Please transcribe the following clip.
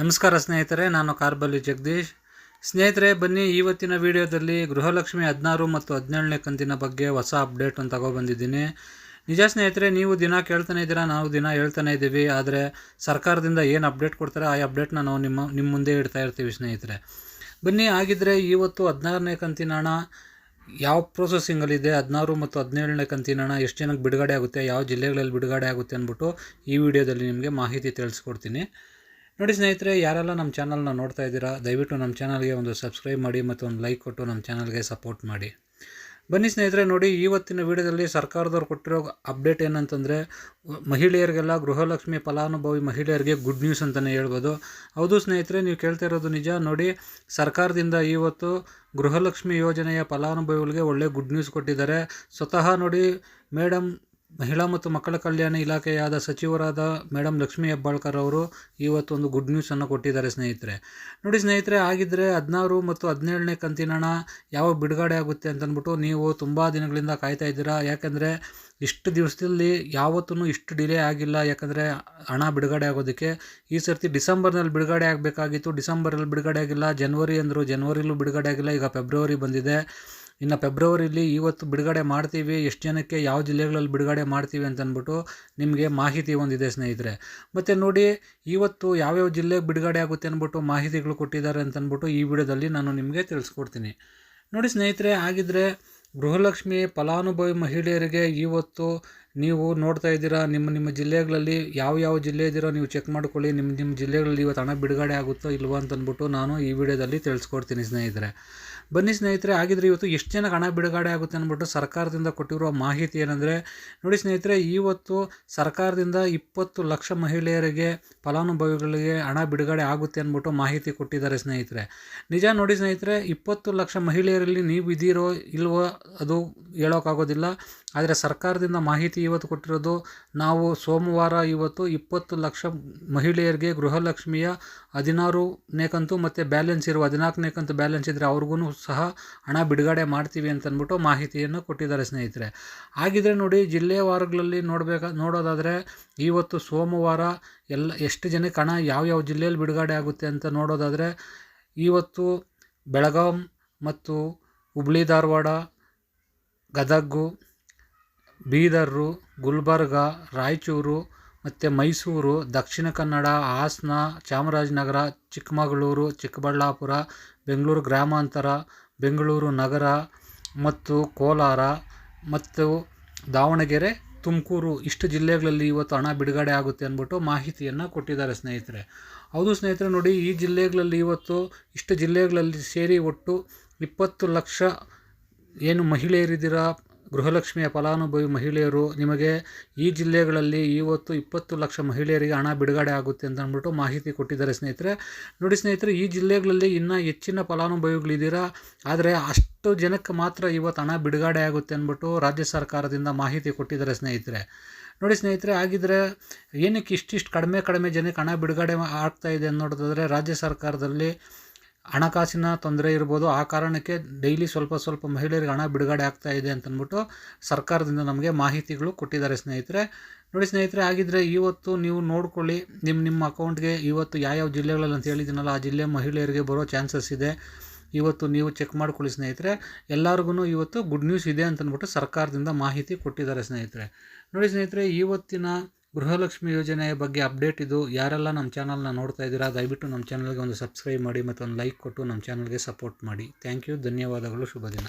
ನಮಸ್ಕಾರ ಸ್ನೇಹಿತರೆ, ನಾನು ಕಾರ್ಬಲ್ಲಿ ಜಗದೀಶ್. ಸ್ನೇಹಿತರೆ, ಬನ್ನಿ ಇವತ್ತಿನ ವಿಡಿಯೋದಲ್ಲಿ ಗೃಹಲಕ್ಷ್ಮಿ ಹದಿನಾರು ಮತ್ತು ಹದಿನೇಳನೇ ಕಂತಿನ ಬಗ್ಗೆ ಹೊಸ ಅಪ್ಡೇಟ್ ಅಂತ ತಗೊಬಂದಿದ್ದೀನಿ. ನಿಜ ಸ್ನೇಹಿತರೆ, ನೀವು ದಿನ ಕೇಳ್ತಾನೆ ಇದ್ದೀರಾ? ನಾವು ದಿನ ಹೇಳ್ತಾನೆ ಇದ್ದೀವಿ. ಆದರೆ ಸರ್ಕಾರದಿಂದ ಏನು ಅಪ್ಡೇಟ್ ಕೊಡ್ತಾರೆ, ಆ ಅಪ್ಡೇಟ್ನ ನಾವು ನಿಮ್ಮ ನಿಮ್ಮ ಮುಂದೆ ಇಡ್ತಾ ಇರ್ತೀವಿ ಸ್ನೇಹಿತರೆ. ಬನ್ನಿ ಆಗಿದ್ದರೆ ಇವತ್ತು ಹದಿನಾರನೇ ಕಂತಿನ ಹಣ ಯಾವ ಪ್ರೊಸೆಸಿಂಗಲ್ಲಿದೆ ಹದಿನಾರು ಮತ್ತು ಹದಿನೇಳನೇ ಕಂತಿನ ಹಣ ಎಷ್ಟು ಜನಕ್ಕೆ ಬಿಡುಗಡೆ ಆಗುತ್ತೆ? ಯಾವ ಜಿಲ್ಲೆಗಳಲ್ಲಿ ಬಿಡುಗಡೆ ಆಗುತ್ತೆ ಅಂದ್ಬಿಟ್ಟು ಈ ವಿಡಿಯೋದಲ್ಲಿ ನಿಮಗೆ ಮಾಹಿತಿ ತಿಳಿಸ್ಕೊಡ್ತೀನಿ. ನೋಡಿ ಸ್ನೇಹಿತರೆ, ಯಾರೆಲ್ಲ ನಮ್ಮ ಚಾನಲ್ನ ನೋಡ್ತಾ ಇದ್ದೀರಾ, ದಯವಿಟ್ಟು ನಮ್ಮ ಚಾನಲ್ಗೆ ಒಂದು ಸಬ್ಸ್ಕ್ರೈಬ್ ಮಾಡಿ ಮತ್ತು ಒಂದು ಲೈಕ್ ಕೊಟ್ಟು ನಮ್ಮ ಚಾನಲ್ಗೆ ಸಪೋರ್ಟ್ ಮಾಡಿ. ಬನ್ನಿ ಸ್ನೇಹಿತರೆ, ನೋಡಿ ಇವತ್ತಿನ ವಿಡಿಯೋದಲ್ಲಿ ಸರ್ಕಾರದವ್ರು ಕೊಟ್ಟಿರೋ ಅಪ್ಡೇಟ್ ಏನಂತಂದರೆ, ಮಹಿಳೆಯರಿಗೆಲ್ಲ ಗೃಹಲಕ್ಷ್ಮಿ ಫಲಾನುಭವಿ ಮಹಿಳೆಯರಿಗೆ ಗುಡ್ ನ್ಯೂಸ್ ಅಂತಲೇ ಹೇಳ್ಬೋದು. ಹೌದು ಸ್ನೇಹಿತರೆ, ನೀವು ಕೇಳ್ತಾ ಇರೋದು ನಿಜ. ನೋಡಿ, ಸರ್ಕಾರದಿಂದ ಇವತ್ತು ಗೃಹಲಕ್ಷ್ಮಿ ಯೋಜನೆಯ ಫಲಾನುಭವಿಗಳಿಗೆ ಒಳ್ಳೆ ಗುಡ್ ನ್ಯೂಸ್ ಕೊಟ್ಟಿದ್ದಾರೆ. ಸ್ವತಃ ನೋಡಿ, ಮೇಡಮ್ ಮಹಿಳಾ ಮತ್ತು ಮಕ್ಕಳ ಕಲ್ಯಾಣ ಇಲಾಖೆಯಾದ ಸಚಿವರಾದ ಮೇಡಮ್ ಲಕ್ಷ್ಮೀ ಹೆಬ್ಬಾಳ್ಕರ್ ಅವರು ಇವತ್ತು ಒಂದು ಗುಡ್ ನ್ಯೂಸನ್ನು ಕೊಟ್ಟಿದ್ದಾರೆ ಸ್ನೇಹಿತರೆ. ನೋಡಿ ಸ್ನೇಹಿತರೆ ಆಗಿದ್ದರೆ ಹದಿನಾರು ಮತ್ತು ಹದಿನೇಳನೇ ಕಂತಿನ ಹಣ ಯಾವಾಗ ಬಿಡುಗಡೆ ಆಗುತ್ತೆ ಅಂತಂದ್ಬಿಟ್ಟು ನೀವು ತುಂಬ ದಿನಗಳಿಂದ ಕಾಯ್ತಾ ಇದ್ದೀರಾ? ಯಾಕೆಂದರೆ ಇಷ್ಟು ದಿವಸದಲ್ಲಿ ಯಾವತ್ತೂ ಇಷ್ಟು ಡಿಲೇ ಆಗಿಲ್ಲ. ಯಾಕಂದರೆ ಹಣ ಬಿಡುಗಡೆ ಆಗೋದಕ್ಕೆ ಈ ಸರ್ತಿ ಡಿಸೆಂಬರ್ನಲ್ಲಿ ಬಿಡುಗಡೆ ಆಗಬೇಕಾಗಿತ್ತು. ಡಿಸೆಂಬರಲ್ಲಿ ಬಿಡುಗಡೆ ಆಗಿಲ್ಲ. ಜನ್ವರಿ ಅಂದರು ಜನ್ವರಿಲೂ ಬಿಡುಗಡೆ ಆಗಿಲ್ಲ. ಈಗ ಫೆಬ್ರವರಿ ಬಂದಿದೆ. ಇನ್ನು ಫೆಬ್ರವರಿಲಿ ಇವತ್ತು ಬಿಡುಗಡೆ ಮಾಡ್ತೀವಿ, ಎಷ್ಟು ಜನಕ್ಕೆ ಯಾವ ಜಿಲ್ಲೆಗಳಲ್ಲಿ ಬಿಡುಗಡೆ ಮಾಡ್ತೀವಿ ಅಂತಂದ್ಬಿಟ್ಟು ನಿಮಗೆ ಮಾಹಿತಿ ಒಂದಿದೆ ಸ್ನೇಹಿತರೆ. ಮತ್ತು ನೋಡಿ, ಇವತ್ತು ಯಾವ್ಯಾವ ಜಿಲ್ಲೆಗೆ ಬಿಡುಗಡೆ ಆಗುತ್ತೆ ಅಂದ್ಬಿಟ್ಟು ಮಾಹಿತಿಗಳು ಕೊಟ್ಟಿದ್ದಾರೆ ಅಂತಂದ್ಬಿಟ್ಟು ಈ ವಿಡಿಯೋದಲ್ಲಿ ನಾನು ನಿಮಗೆ ತಿಳಿಸ್ಕೊಡ್ತೀನಿ. ನೋಡಿ ಸ್ನೇಹಿತರೆ, ಹಾಗಿದ್ರೆ ಗೃಹಲಕ್ಷ್ಮಿ ಫಲಾನುಭವಿ ಮಹಿಳೆಯರಿಗೆ ಇವತ್ತು ನೀವು ನೋಡ್ತಾ ಇದ್ದೀರಾ, ನಿಮ್ಮ ನಿಮ್ಮ ಜಿಲ್ಲೆಗಳಲ್ಲಿ ಯಾವ ಯಾವ ಜಿಲ್ಲೆ ಇದ್ದೀರೋ ನೀವು ಚೆಕ್ ಮಾಡ್ಕೊಳ್ಳಿ. ನಿಮ್ಮ ನಿಮ್ಮ ಜಿಲ್ಲೆಗಳಲ್ಲಿ ಇವತ್ತು ಹಣ ಬಿಡುಗಡೆ ಆಗುತ್ತೋ ಇಲ್ವೋ ಅಂತಂದ್ಬಿಟ್ಟು ನಾನು ಈ ವಿಡಿಯೋದಲ್ಲಿ ತಿಳಿಸ್ಕೊಡ್ತೀನಿ ಸ್ನೇಹಿತರೆ. ಬನ್ನಿ ಸ್ನೇಹಿತರೆ ಆಗಿದ್ರೆ ಇವತ್ತು ಎಷ್ಟು ಜನಕ್ಕೆ ಹಣ ಬಿಡುಗಡೆ ಆಗುತ್ತೆ ಅಂದ್ಬಿಟ್ಟು ಸರ್ಕಾರದಿಂದ ಕೊಟ್ಟಿರುವ ಮಾಹಿತಿ ಏನಂದರೆ, ನೋಡಿ ಸ್ನೇಹಿತರೆ, ಇವತ್ತು ಸರ್ಕಾರದಿಂದ ಇಪ್ಪತ್ತು ಲಕ್ಷ ಮಹಿಳೆಯರಿಗೆ ಫಲಾನುಭವಿಗಳಿಗೆ ಹಣ ಬಿಡುಗಡೆ ಆಗುತ್ತೆ ಅಂದ್ಬಿಟ್ಟು ಮಾಹಿತಿ ಕೊಟ್ಟಿದ್ದಾರೆ ಸ್ನೇಹಿತರೆ. ನಿಜ ನೋಡಿ ಸ್ನೇಹಿತರೆ, ಇಪ್ಪತ್ತು ಲಕ್ಷ ಮಹಿಳೆಯರಲ್ಲಿ ನೀವು ಇದ್ದೀರೋ ಇಲ್ವೋ ಅದು ಹೇಳೋಕ್ಕಾಗೋದಿಲ್ಲ. ಆದರೆ ಸರ್ಕಾರದಿಂದ ಮಾಹಿತಿ ಇವತ್ತು ಕೊಟ್ಟಿರೋದು ನಾವು ಸೋಮವಾರ ಇವತ್ತು ಇಪ್ಪತ್ತು ಲಕ್ಷ ಮಹಿಳೆಯರಿಗೆ ಗೃಹಲಕ್ಷ್ಮಿಯ ಹದಿನಾರನೇ ಕಂತು ಮತ್ತು ಬ್ಯಾಲೆನ್ಸ್ ಇರುವ ಹದಿನಾಲ್ಕನೇ ಕಂತು ಬ್ಯಾಲೆನ್ಸ್ ಇದ್ದರೆ ಅವ್ರಿಗೂ ಸಹ ಹಣ ಬಿಡುಗಡೆ ಮಾಡ್ತೀವಿ ಅಂತಂದ್ಬಿಟ್ಟು ಮಾಹಿತಿಯನ್ನು ಕೊಟ್ಟಿದ್ದಾರೆ ಸ್ನೇಹಿತರೆ. ಹಾಗಿದ್ರೆ ನೋಡಿ ಜಿಲ್ಲೆವಾರಗಳಲ್ಲಿ ನೋಡಬೇಕಾ ನೋಡೋದಾದರೆ ಇವತ್ತು ಸೋಮವಾರ ಎಲ್ಲ ಎಷ್ಟು ಜನಕ್ಕೆ ಹಣ ಯಾವ್ಯಾವ ಜಿಲ್ಲೆಯಲ್ಲಿ ಬಿಡುಗಡೆ ಆಗುತ್ತೆ ಅಂತ ನೋಡೋದಾದರೆ ಇವತ್ತು ಬೆಳಗಾಂ ಮತ್ತು ಹುಬ್ಳಿ ಧಾರವಾಡ ಗದಗು ಬೀದರು ಗುಲ್ಬರ್ಗ, ರಾಯಚೂರು ಮತ್ತು ಮೈಸೂರು, ದಕ್ಷಿಣ ಕನ್ನಡ, ಹಾಸನ, ಚಾಮರಾಜನಗರ, ಚಿಕ್ಕಮಗಳೂರು, ಚಿಕ್ಕಬಳ್ಳಾಪುರ, ಬೆಂಗಳೂರು ಗ್ರಾಮಾಂತರ, ಬೆಂಗಳೂರು ನಗರ ಮತ್ತು ಕೋಲಾರ ಮತ್ತು ದಾವಣಗೆರೆ, ತುಮಕೂರು ಇಷ್ಟು ಜಿಲ್ಲೆಗಳಲ್ಲಿ ಇವತ್ತು ಹಣ ಬಿಡುಗಡೆ ಆಗುತ್ತೆ ಅಂದ್ಬಿಟ್ಟು ಮಾಹಿತಿಯನ್ನು ಕೊಟ್ಟಿದ್ದಾರೆ ಸ್ನೇಹಿತರೆ. ಹೌದು ಸ್ನೇಹಿತರೆ, ನೋಡಿ ಈ ಜಿಲ್ಲೆಗಳಲ್ಲಿ ಇವತ್ತು ಇಷ್ಟು ಜಿಲ್ಲೆಗಳಲ್ಲಿ ಸೇರಿ ಒಟ್ಟು ಇಪ್ಪತ್ತು ಲಕ್ಷ ಏನು ಮಹಿಳೆಯರಿದ್ದೀರಾ ಗೃಹಲಕ್ಷ್ಮಿಯ ಫಲಾನುಭವಿ ಮಹಿಳೆಯರು, ನಿಮಗೆ ಈ ಜಿಲ್ಲೆಗಳಲ್ಲಿ ಇವತ್ತು ಇಪ್ಪತ್ತು ಲಕ್ಷ ಮಹಿಳೆಯರಿಗೆ ಹಣ ಬಿಡುಗಡೆ ಆಗುತ್ತೆ ಅಂತ ಅಂದ್ಬಿಟ್ಟು ಮಾಹಿತಿ ಕೊಟ್ಟಿದ್ದಾರೆ ಸ್ನೇಹಿತರೆ. ನೋಡಿ ಸ್ನೇಹಿತರೆ, ಈ ಜಿಲ್ಲೆಗಳಲ್ಲಿ ಇನ್ನೂ ಹೆಚ್ಚಿನ ಫಲಾನುಭವಿಗಳಿದ್ದೀರಾ? ಆದರೆ ಅಷ್ಟು ಜನಕ್ಕೆ ಮಾತ್ರ ಇವತ್ತು ಹಣ ಬಿಡುಗಡೆ ಆಗುತ್ತೆ ಅಂದ್ಬಿಟ್ಟು ರಾಜ್ಯ ಸರ್ಕಾರದಿಂದ ಮಾಹಿತಿ ಕೊಟ್ಟಿದ್ದಾರೆ ಸ್ನೇಹಿತರೆ. ನೋಡಿ ಸ್ನೇಹಿತರೆ ಆಗಿದ್ದರೆ ಏನಕ್ಕೆ ಇಷ್ಟಿಷ್ಟು ಕಡಿಮೆ ಕಡಿಮೆ ಜನಕ್ಕೆ ಹಣ ಬಿಡುಗಡೆ ಆಗ್ತಾ ಇದೆ ಅನ್ನೋದಾದರೆ, ರಾಜ್ಯ ಸರ್ಕಾರದಲ್ಲಿ ಹಣಕಾಸಿನ ತೊಂದರೆ ಇರ್ಬೋದು, ಆ ಕಾರಣಕ್ಕೆ ಡೈಲಿ ಸ್ವಲ್ಪ ಸ್ವಲ್ಪ ಮಹಿಳೆಯರಿಗೆ ಹಣ ಬಿಡುಗಡೆ ಆಗ್ತಾ ಇದೆ ಅಂತಂದ್ಬಿಟ್ಟು ಸರ್ಕಾರದಿಂದ ನಮಗೆ ಮಾಹಿತಿಗಳು ಕೊಟ್ಟಿದ್ದಾರೆ ಸ್ನೇಹಿತರೆ. ನೋಡಿ ಸ್ನೇಹಿತರೆ ಆಗಿದ್ದರೆ ಇವತ್ತು ನೀವು ನೋಡ್ಕೊಳ್ಳಿ ನಿಮ್ಮ ನಿಮ್ಮ ಅಕೌಂಟ್ಗೆ ಇವತ್ತು ಯಾವ್ಯಾವ ಜಿಲ್ಲೆಗಳಲ್ಲಿ ಅಂತ ಹೇಳಿದ್ದೀನಲ್ಲ, ಆ ಜಿಲ್ಲೆ ಮಹಿಳೆಯರಿಗೆ ಬರೋ ಚಾನ್ಸಸ್ ಇದೆ. ಇವತ್ತು ನೀವು ಚೆಕ್ ಮಾಡ್ಕೊಳ್ಳಿ ಸ್ನೇಹಿತರೆ. ಎಲ್ಲರಿಗೂ ಇವತ್ತು ಗುಡ್ ನ್ಯೂಸ್ ಇದೆ ಅಂತಂದ್ಬಿಟ್ಟು ಸರ್ಕಾರದಿಂದ ಮಾಹಿತಿ ಕೊಟ್ಟಿದ್ದಾರೆ ಸ್ನೇಹಿತರೆ. ನೋಡಿ ಸ್ನೇಹಿತರೆ, ಇವತ್ತಿನ ಗೃಹಲಕ್ಷ್ಮಿ ಯೋಜನೆಯ ಬಗ್ಗೆ ಅಪ್ಡೇಟ್ ಇದು. ಯಾರೆಲ್ಲ ನಮ್ಮ ಚಾನಲ್ನ ನೋಡ್ತಾ ಇದ್ದೀರಾ, ದಯವಿಟ್ಟು ನಮ್ಮ ಚಾನಲ್ಗೆ ಒಂದು ಸಬ್ಸ್ಕ್ರೈಬ್ ಮಾಡಿ ಮತ್ತು ಒಂದು ಲೈಕ್ ಕೊಟ್ಟು ನಮ್ಮ ಚಾನಲ್ಗೆ ಸಪೋರ್ಟ್ ಮಾಡಿ. ಥ್ಯಾಂಕ್ ಯು, ಧನ್ಯವಾದಗಳು, ಶುಭ ದಿನ.